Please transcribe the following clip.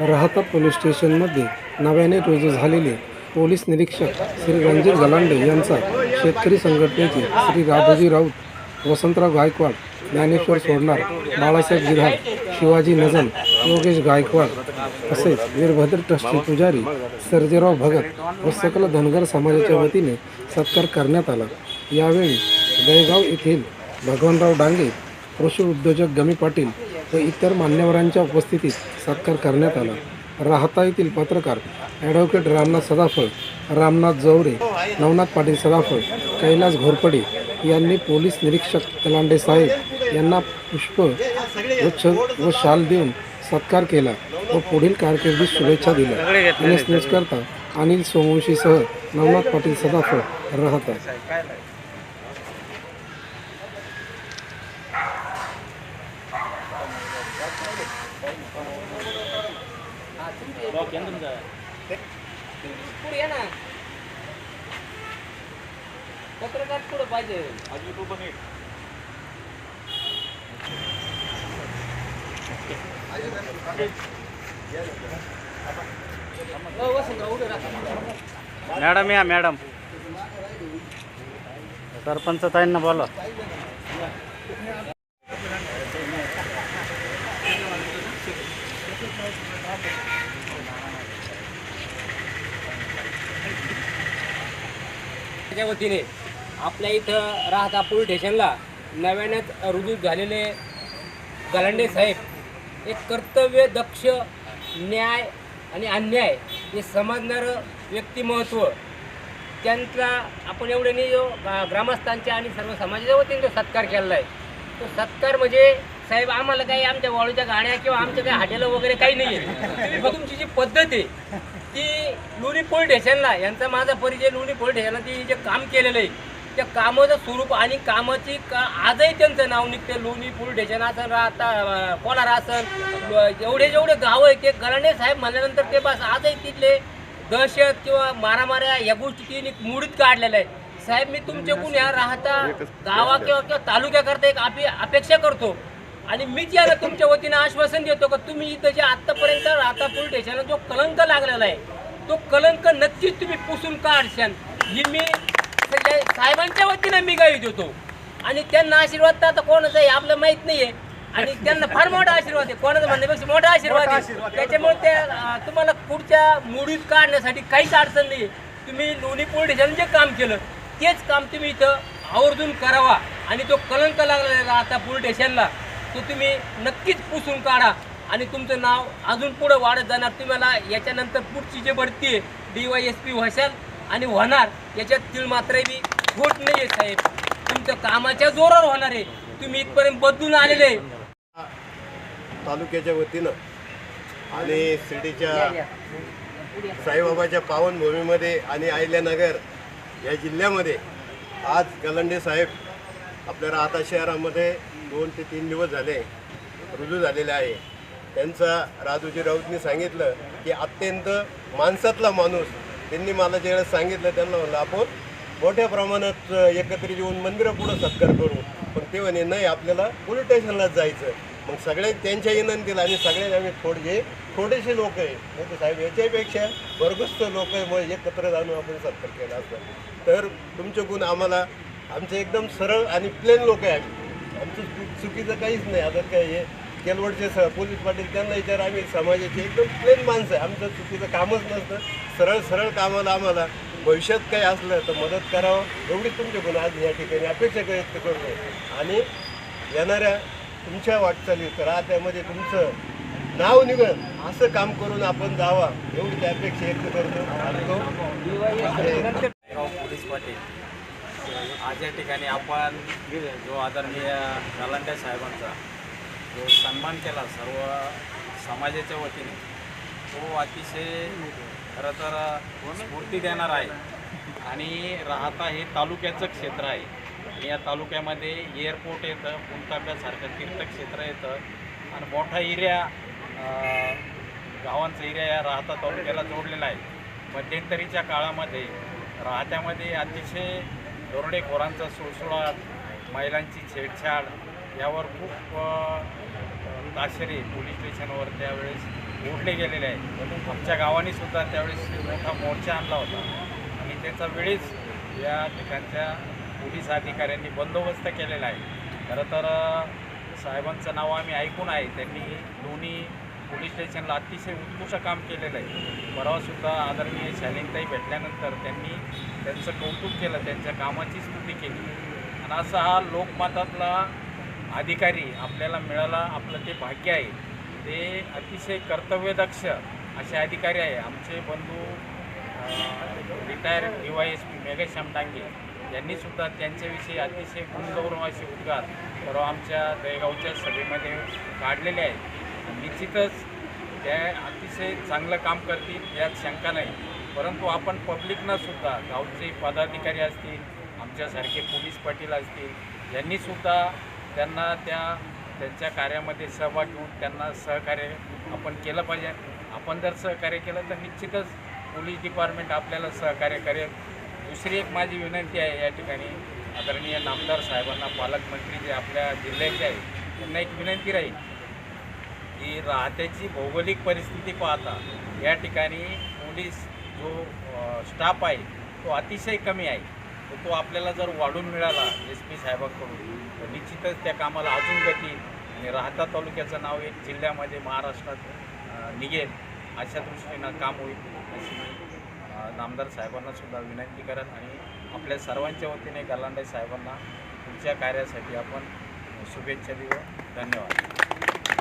राहता पोलीस स्टेशनमध्ये नव्याने रुजू झालेले पोलीस निरीक्षक श्री रणजित गलांडे यांचा शेतकरी संघटनेचे श्री राघोजी राऊत वसंतराव गायकवाड ज्ञानेश्वर सोडणार बाळासाहेब गिधाड शिवाजी नजन योगेश गायकवाड तसेच वीरभद्र ट्रस्टचे पुजारी सर्जेराव भगत व सकल धनगर समाजाच्या वतीने सत्कार करण्यात आला. यावेळी दहेगाव येथील भगवानराव डांगे कृषी उद्योजक गमी पाटील व इतर मान्यवरांच्या उपस्थितीत सत्कार करण्यात आला. राहता येथील पत्रकार ॲडव्होकेट रामनाथ सदाफळ रामनाथ जवरे नवनाथ पाटील सदाफळ कैलास घोरपडे यांनी पोलीस निरीक्षक तलांडे साहेब यांना पुष्प वृक्ष व शाल देऊन सत्कार केला व पुढील कारकिर्दीत शुभेच्छा दिल्या. एस न्यूजकरता अनिल सोमवंशीसह नवनाथ पाटील सदाफळ राहतात राहता पुढे ये ना पत्रकार पुढं पाहिजे हो, वसंतराव, उभे मॅडम या मॅडम. सरपंच ताईंना बोला त्याच्या वतीने आपल्या इथं राहता पोलीस स्टेशनला नव्यानेच रुजू झालेले गलांडे साहेब एक कर्तव्य दक्ष न्याय आणि अन्याय हे समजणारं व्यक्तिमत्व. त्यांचा आपण एवढे नाही जो ग्रामस्थांच्या आणि सर्व समाजाच्या वतीने जो सत्कार केलेला आहे तो सत्कार म्हणजे साहेब आम्हाला काही आमच्या वाळूच्या गाड्या किंवा आमच्या काही हाटेलं वगैरे काही नाही आहे तुमची जी पद्धत आहे ती लोणी पोलीस स्टेशनला यांचा माझा परिचय लोणी पोलीस स्टेशनला ती जे काम केलेलं आहे त्या कामाचं स्वरूप आणि कामाची का आजही त्यांचं नाव निघते लोणी पोलीस स्टेशन असेल आता कोलार असेल एवढे जेवढे गाव आहे ते गलांडे साहेब म्हणल्यानंतर ते बस आजही तिथले दहशत किंवा मारामाऱ्या या गोष्टी तिने मुडीत काढलेल्या आहे. साहेब मी तुमच्याकडून या राहता गावा किंवा किंवा तालुक्याकरता एक अपे अपेक्षा करतो. आणि मीच याला तुमच्या वतीनं आश्वासन देतो का तुम्ही इथं जे आतापर्यंत राहता पोलीस स्टेशनला जो कलंक लागलेला आहे तो कलंक नक्कीच तुम्ही पुसून काढशाल ही मी साहेबांच्या वतीनं मी गावी देतो आणि त्यांना आशीर्वाद तर आता कोणाचा आहे आपलं माहीत नाहीये. आणि त्यांना फार मोठा आशीर्वाद आहे कोणाचा म्हणण्यापेक्षा मोठा आशीर्वाद आहे. त्याच्यामुळे त्या अं, तुम्हाला पुढच्या मुडीत काढण्यासाठी काहीच अडचण नाही तुम्ही लोणी पोलीस स्टेशन जे काम केलं तेच काम तुम्ही इथं आवर्जून करावा. आणि तो कलंक लागलेला आहे आता पोलीस स्टेशनला. तो तुम्ही नक्कीच पुसून काढा. आणि तुमचं नाव अजून पुढे वाढत जाणार. तुम्हाला याच्यानंतर पुढची जी बढती आहे डी वाय एस पी व्हाल आणि होणार याच्यात तिळ मात्र बी खोट नाही आहे साहेब. तुमचं कामाच्या जोरावर होणार आहे. तुम्ही इथपर्यंत बदलून आलेले आहे. तालुक्याच्या वतीनं आणि शिर्डीच्या साईबाबाच्या पावनभूमीमध्ये आणि अहिल्यानगर या जिल्ह्यामध्ये आज गलंडे साहेब आपल्या राहता शहरामध्ये दोन ते तीन दिवस झाले रुजू झालेले आहे. त्यांचा राजूजी राऊतनी सांगितलं की अत्यंत माणसातला माणूस त्यांनी मला ज्यावेळेस सांगितलं त्यांना म्हणलं आपण मोठ्या प्रमाणात एकत्रित येऊन मंदिरापुढं सत्कार करू. पण ते म्हणे नाही आपल्याला पोलीस स्टेशनलाच जायचं मग सगळे त्यांच्या विनंतीला आणि सगळ्यात आम्ही थोडे थोडेसे लोक आहे. म्हणजे साहेब याच्यापेक्षा वर्गस्थ लोक आहे मग एकत्र जाणून आपण सत्कार केला असतं. तर तुमचे गुण आम्हाला आमचे एकदम सरळ आणि प्लेन लोक आहे आम्ही आमचं चुकीचं काहीच नाही. आता काय हे केलवडचे स पोलीस पाटील त्यांना विचार आम्ही समाजाचे एकदम प्लेन माणसं आहे. आमचं चुकीचं कामच नसतं. सरळ सरळ कामाला आम्हाला भविष्यात काही असलं तर मदत करावं. एवढी तुमच्याकडून आज या ठिकाणी अपेक्षा व्यक्त करतो आणि येणाऱ्या तुमच्या वाटचालीत राहत्यामध्ये तुमचं नाव निघल असं काम करून आपण जावा एवढी अपेक्षा व्यक्त करतो. आणि तो पोलीस पाटील आज या ठिकाणी आपण जो आदरणीय गलांडे साहेबांचा जो सन्मान केला सर्व समाजाच्या वतीने तो अतिशय खरं तर स्फूर्ती देणार आहे आणि राहता हे तालुक्याचं क्षेत्र आहे. या तालुक्यामध्ये एअरपोर्ट येतं पुंताब्यासारखं तीर्थक्षेत्र येतं आणि मोठा एरिया गावांचा एरिया या राहता तालुक्याला जोडलेला आहे. मध्यंतरीच्या काळामध्ये राहत्यामध्ये अतिशय दरोडेखोरांचा सुळसुळाट महिलांची छेडछाड यावर खूप ताशेरे पोलीस स्टेशनवर त्यावेळेस ओढले गेलेले आहेत. आमच्या गावाने सुद्धा त्यावेळेस मोठा मोर्चा आणला होता. आणि त्याचा वेळीच या ठिकाणच्या पोलीस अधिकाऱ्यांनी बंदोबस्त केलेला आहे. खरं तर साहेबांचं नाव आम्ही ऐकून आहे. त्यांनी दोन्ही पोलीस स्टेशनला अतिशय उत्कृष्ट काम केलेलं आहे. परवासुद्धा आदरणीय शालीनताई भेटल्यानंतर त्यांनी त्यांचं कौतुक केलं त्यांच्या कामाची स्तुती केली. आणि असा हा लोकमतातला अधिकारी आपल्याला मिळाला आपलं ते भाग्य आहे. ते अतिशय कर्तव्यदक्ष असे अधिकारी आहे. आमचे बंधू retire D Y S P Meghshyam Dange यांनीसुद्धा त्यांच्याविषयी अतिशय गुणगौरवाचे उद्गार परवा आमच्या दहेगावच्या सभेमध्ये काढलेले आहेत. निश्चितच त्या अतिशय चांगलं काम करतील यात शंका नाही. परंतु आपण पब्लिकनं सुद्धा गावचे पदाधिकारी असतील आमच्यासारखे पोलीस पाटील असतील यांनीसुद्धा त्यांना त्या त्यांच्या कार्यामध्ये सहभाग घेऊन त्यांना सहकार्य आपण केलं पाहिजे. आपण जर सहकार्य केलं तर निश्चितच पोलीस डिपार्टमेंट आपल्याला सहकार्य करेल. दुसरी एक माझी विनंती आहे या ठिकाणी आदरणीय नामदार साहेबांना पालकमंत्री जे आपल्या जिल्ह्याचे आहेत त्यांना एक विनंती राहील. की राहत्याची भौगोलिक परिस्थिती पाहता या ठिकाणी पोलीस जो स्टाफ आहे तो अतिशय कमी आहे. तर तो आपल्याला जर वाढून मिळाला एस पी साहेबांकडून तर निश्चितच त्या कामाला अजून गती आणि राहता तालुक्याचं नाव एक जिल्ह्यामध्ये महाराष्ट्रात निघेल अशा दृष्टीनं काम होईल. अशी मी नामदार साहेबांना सुद्धा विनंती करत आणि आपल्या सर्वांच्या वतीने गलांडे साहेबांना पुढच्या कार्यासाठी आपण शुभेच्छा देऊ. धन्यवाद.